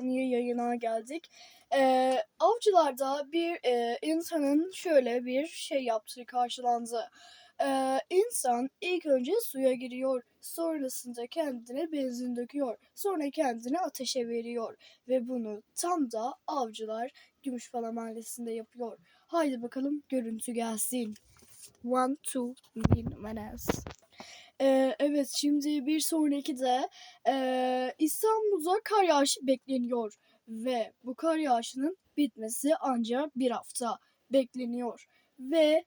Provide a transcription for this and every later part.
canlı yayına geldik. Ee, avcılarda bir e, insanın şöyle bir şey yaptığı karşılandı. Ee, insan ilk önce suya giriyor, sonrasında kendine benzin döküyor, sonra kendini ateşe veriyor ve bunu tam da avcılar Gümüşpala Mahallesi'nde yapıyor. Haydi bakalım görüntü gelsin. One, two, minutes. Ee, evet şimdi bir sonraki de ee, İstanbul'da kar yağışı bekleniyor ve bu kar yağışının bitmesi ancak bir hafta bekleniyor ve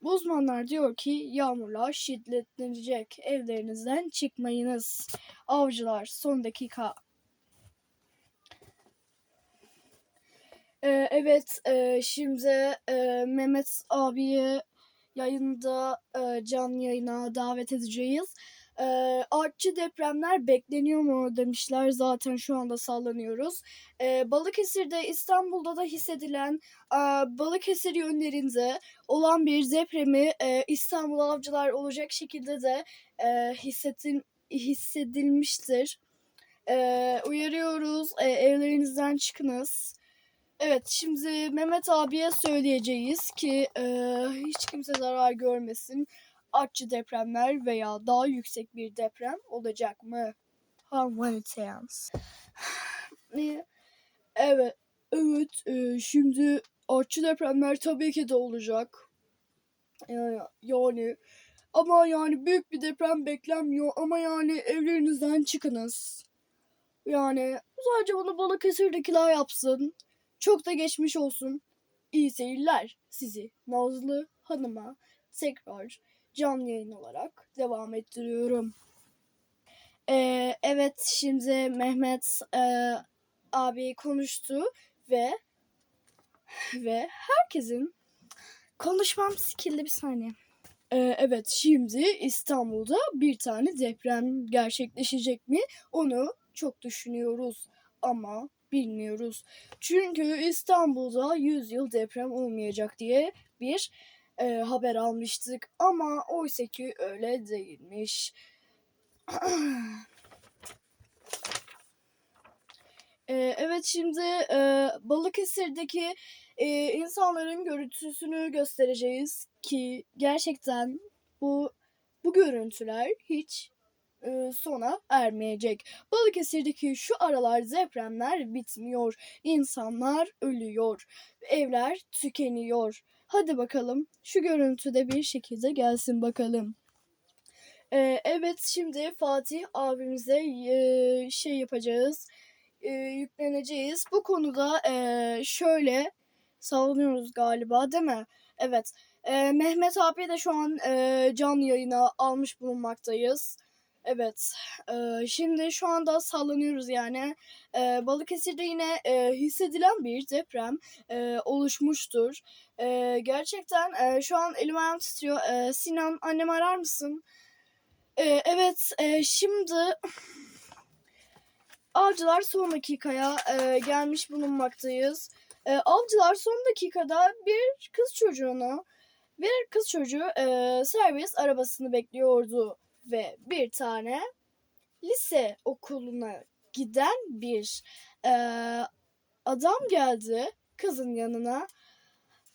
uzmanlar diyor ki yağmurlar şiddetlenecek evlerinizden çıkmayınız. Avcılar son dakika. Ee, evet e, şimdi e, Mehmet abiyi yayında e, canlı yayına davet edeceğiz. E, artçı depremler bekleniyor mu demişler. Zaten şu anda sallanıyoruz. E, Balıkesir'de İstanbul'da da hissedilen e, Balıkesir yönlerinde olan bir depremi e, İstanbul avcılar olacak şekilde de e, hissettin, hissedilmiştir. E, uyarıyoruz. E, evlerinizden çıkınız. Evet şimdi Mehmet abiye söyleyeceğiz ki e, hiç kimse zarar görmesin. Artçı depremler veya daha yüksek bir deprem olacak mı? Ne? evet, evet. e, şimdi artçı depremler tabii ki de olacak. Yani, yani ama yani büyük bir deprem beklenmiyor ama yani evlerinizden çıkınız. Yani sadece bunu Balıkesir'dekiler yapsın. Çok da geçmiş olsun. İyi seyirler sizi Nazlı Hanım'a tekrar canlı yayın olarak devam ettiriyorum. Ee, evet şimdi Mehmet e, abi konuştu ve ve herkesin konuşmam sikildi bir saniye. Ee, evet şimdi İstanbul'da bir tane deprem gerçekleşecek mi onu çok düşünüyoruz ama bilmiyoruz. Çünkü İstanbul'da 100 yıl deprem olmayacak diye bir e, haber almıştık ama oysa ki öyle değilmiş. E, evet şimdi e, Balıkesir'deki e, insanların görüntüsünü göstereceğiz ki gerçekten bu bu görüntüler hiç e, sona ermeyecek. Balıkesir'deki şu aralar depremler bitmiyor. İnsanlar ölüyor. Evler tükeniyor. Hadi bakalım şu görüntüde bir şekilde gelsin bakalım. E, evet şimdi Fatih abimize e, şey yapacağız. E, yükleneceğiz. Bu konuda e, şöyle savunuyoruz galiba değil mi? Evet. E, Mehmet abi de şu an e, canlı yayına almış bulunmaktayız. Evet. E, şimdi şu anda sallanıyoruz yani. E, Balıkesir'de yine e, hissedilen bir deprem e, oluşmuştur. E, gerçekten e, şu an elim ayağım titriyor. E, Sinan annem arar mısın? E, evet. E, şimdi Avcılar son dakikaya e, gelmiş bulunmaktayız. E, avcılar son dakikada bir kız çocuğunu, bir kız çocuğu e, servis arabasını bekliyordu ve bir tane lise okuluna giden bir e, adam geldi kızın yanına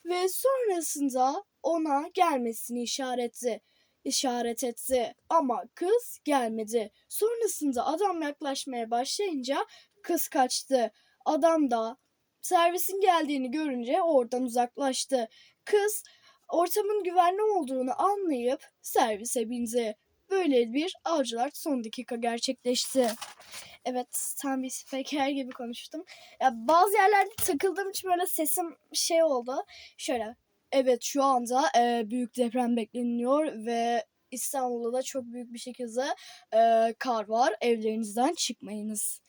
ve sonrasında ona gelmesini işaretti işaret etti ama kız gelmedi. Sonrasında adam yaklaşmaya başlayınca kız kaçtı. Adam da servisin geldiğini görünce oradan uzaklaştı. Kız ortamın güvenli olduğunu anlayıp servise bindi. Böyle bir avcılar son dakika gerçekleşti. Evet tam bir spiker gibi konuştum. Ya bazı yerlerde takıldığım için böyle sesim şey oldu. Şöyle Evet şu anda e, büyük deprem bekleniyor ve İstanbul'da da çok büyük bir şekilde e, kar var. Evlerinizden çıkmayınız.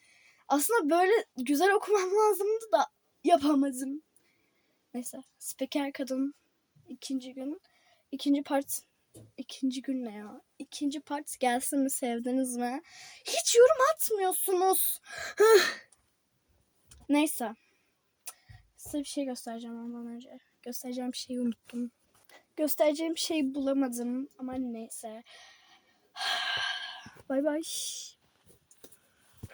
Aslında böyle güzel okumam lazımdı da yapamadım. Neyse. Speker kadın ikinci gün. ikinci part ikinci gün ne ya? İkinci part gelsin mi sevdiniz mi? Hiç yorum atmıyorsunuz. Neyse. Size bir şey göstereceğim ondan önce. Göstereceğim şeyi unuttum. Göstereceğim şeyi bulamadım ama neyse. Bay bay.